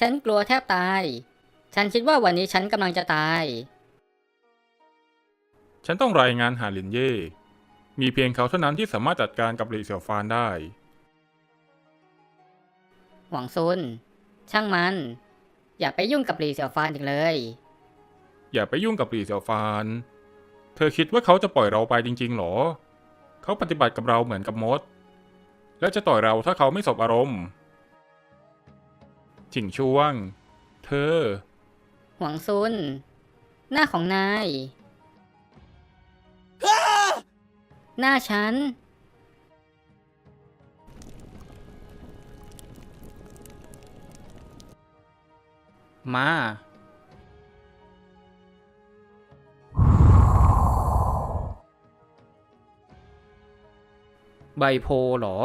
ฉันกลัวแทบตาย ฉันคิดว่าวันนี้ฉันกำลังจะตาย ฉันต้องรายงานหาหลินเย่ มีเพียงเขาเท่านั้นที่สามารถจัดการกับหลีเสี่ยวฟานได้ หวังซุน ช่างมัน อย่าไปยุ่งกับหลีเสี่ยวฟานอีกเลย อย่าไปยุ่งกับหลีเสี่ยวฟาน เธอคิดว่าเขาจะปล่อยเราไปจริงๆหรอ เขาปฏิบัติกับเราเหมือนกับมด และจะต่อยเราถ้าเขาไม่สบอารมณ์จิงช่วง เธอ หวังซุน หน้าของนาย หน้าฉัน มา ใบโพเหรอ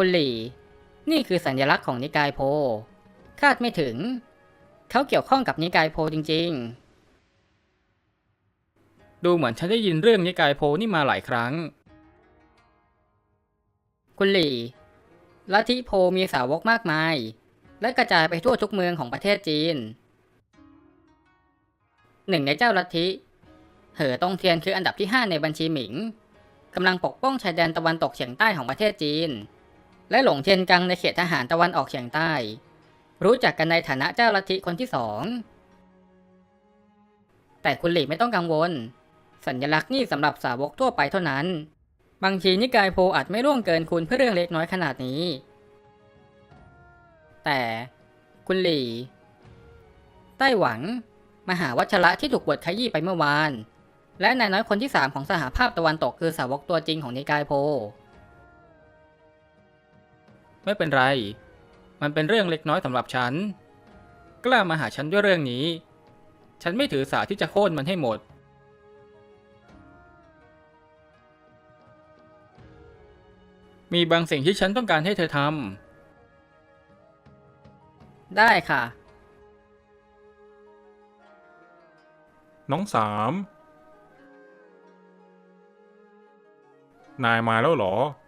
คุณหลี่ นี่คือสัญลักษณ์ของนิกายโพ คาดไม่ถึง เขาเกี่ยวข้องกับนิกายโพจริง ๆ ดูเหมือนฉันได้ยินเรื่องนิกายโพนี่มาหลายครั้ง คุณหลี่ลัทธิโพมีสาวกมากมาย และกระจายไปทั่วทุกเมืองของประเทศจีน หนึ่งในเจ้าลัทธิ เหอตงเทียนคืออันดับที่ 5 ในบัญชีหมิงกำลังปกป้องชายแดนตะวันตกเฉียงใต้ของประเทศจีน และหลงเทียนกังในเขตทหารตะวันออกเฉียงใต้ รู้จักกันในฐานะเจ้าลัทธิคนที่สองแต่คุณหลี่ไม่ต้องกังวล สัญลักษณ์นี่สำหรับสาวกทั่วไปเท่านั้น บางทีนิกายโพอาจไม่ร่วงเกินคุณเพื่อเรื่องเล็กน้อยขนาดนี้ แต่คุณหลี่ไต้หวันมหาวัชระที่ถูกบทขยี้ไปเมื่อวาน และนายน้อยคนที่สามของสหภาพตะวันตกคือสาวกตัวจริงของนิกายโพ ไม่เป็นไร มันเป็นเรื่องเล็กน้อยสำหรับฉัน กล้ามาหาฉันด้วยเรื่องนี้ ฉันไม่ถือสาที่จะโค่นมันให้หมด มีบางสิ่งที่ฉันต้องการให้เธอทได้ค่ะ น้องสาม นายมาแล้วเหรอำ